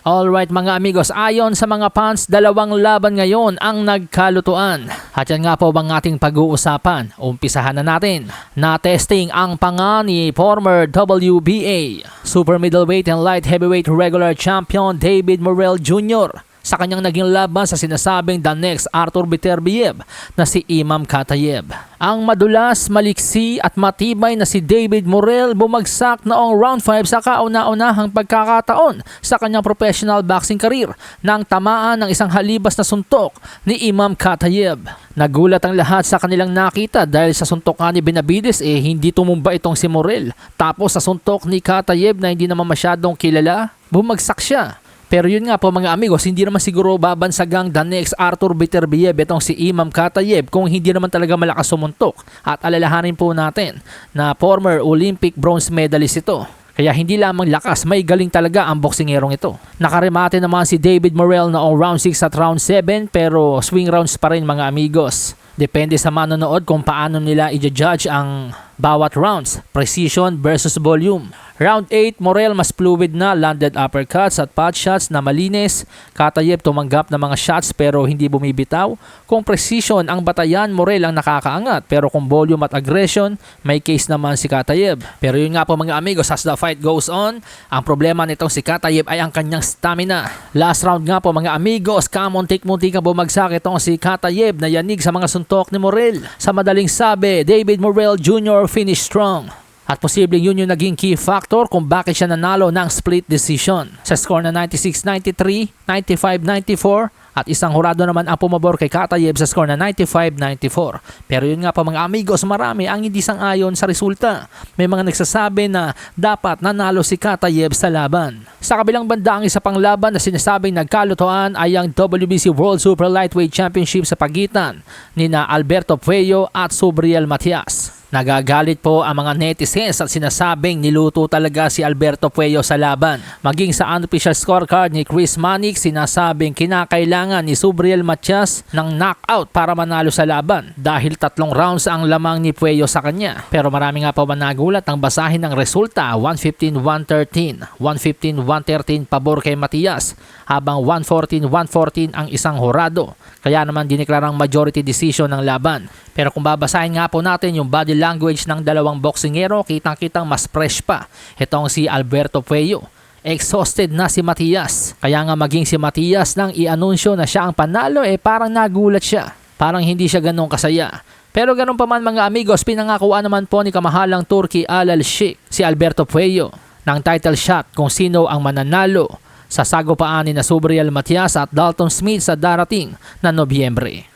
Alright mga amigos, ayon sa mga fans, dalawang laban ngayon ang nagkalutuan. At yan nga po bang ating pag-uusapan. Umpisahan na natin. Na-testing ang panga ni former WBA, Super Middleweight and Light Heavyweight Regular Champion David Morrell Jr. sa kanyang naging laban sa sinasabing the next Arthur Beterbiev na si Imam Katayev. Ang madulas, maliksi at matibay na si David Morrell bumagsak noong round 5 sa kauna-unahang pagkakataon sa kanyang professional boxing career nang tamaan ng isang halibas na suntok ni Imam Katayev. Nagulat ang lahat sa kanilang nakita dahil sa suntok nga ni Benavides eh hindi tumumba itong si Morrell. Tapos sa suntok ni Katayev na hindi naman masyadong kilala, bumagsak siya. Pero yun nga po mga amigos, hindi naman siguro babansagang the next Arthur Beterbiev itong si Imam Katayev kung hindi naman talaga malakas sumuntok. At alalahanin po natin na former Olympic bronze medalist ito. Kaya hindi lamang lakas, may galing talaga ang boksingerong ito. Nakaremate naman si David Morrell noong round 6 at round 7 pero swing rounds pa rin mga amigos. Depende sa manonood kung paano nila i-judge ang bawat rounds, precision versus volume. Round 8, Morel mas fluid na, landed uppercuts at pot shots na malinis. Katayev tumanggap ng mga shots pero hindi bumibitaw. Kung precision ang batayan, Morel ang nakakaangat. Pero kung volume at aggression, may case naman si Katayev. Pero yun nga po mga amigos, as the fight goes on, ang problema nitong si Katayev ay ang kanyang stamina. Last round nga po mga amigos, kamuntik-muntik ang bumagsak itong si Katayev na yanig sa mga suntok ni Morel. Sa madaling sabi, David Morel Jr. finish strong. At posibleng yun yung naging key factor kung bakit siya nanalo ng split decision. Sa score na 96-93, 95-94, at isang hurado naman ang pumabor kay Katayev sa score na 95-94. Pero yun nga pa mga amigos, marami ang hindi sang-ayon sa resulta. May mga nagsasabi na dapat nanalo si Katayev sa laban. Sa kabilang banda ang isa pang laban na sinasabing nagkalutuan ay ang WBC World Super Lightweight Championship sa pagitan ni na Alberto Puello at Subriel Matias. Nagagalit po ang mga netizens at sinasabing niluto talaga si Alberto Puello sa laban. Maging sa unofficial scorecard ni Chris Manik, sinasabing kinakailangan ni Subriel Matias ng knockout para manalo sa laban dahil tatlong rounds ang lamang ni Puello sa kanya. Pero marami nga po ba nagulat ang basahin ng resulta 115-113, 115-113 pabor kay Matias habang 114-114 ang isang horado. Kaya naman dineklarang majority decision ng laban. Pero kung babasahin nga po natin yung body language ng dalawang boksingero, kitang-kitang mas fresh pa. Itong si Alberto Puello. Exhausted na si Matias. Kaya nga maging si Matias nang i-anunsyo na siya ang panalo eh parang nagulat siya. Parang hindi siya ganun kasaya. Pero ganun pa man mga amigos, pinangakuan naman po ni kamahalang Turkey Alal Sheikh si Alberto Puello ng title shot kung sino ang mananalo sa sagupaan ni na Subriel Matias at Dalton Smith sa darating na Nobyembre.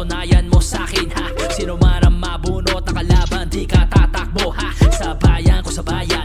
Patunayan mo sa'kin ha? Sino man ang mabunot na kalaban Di ka tatakbo ha? Sa bayan ko sa bayan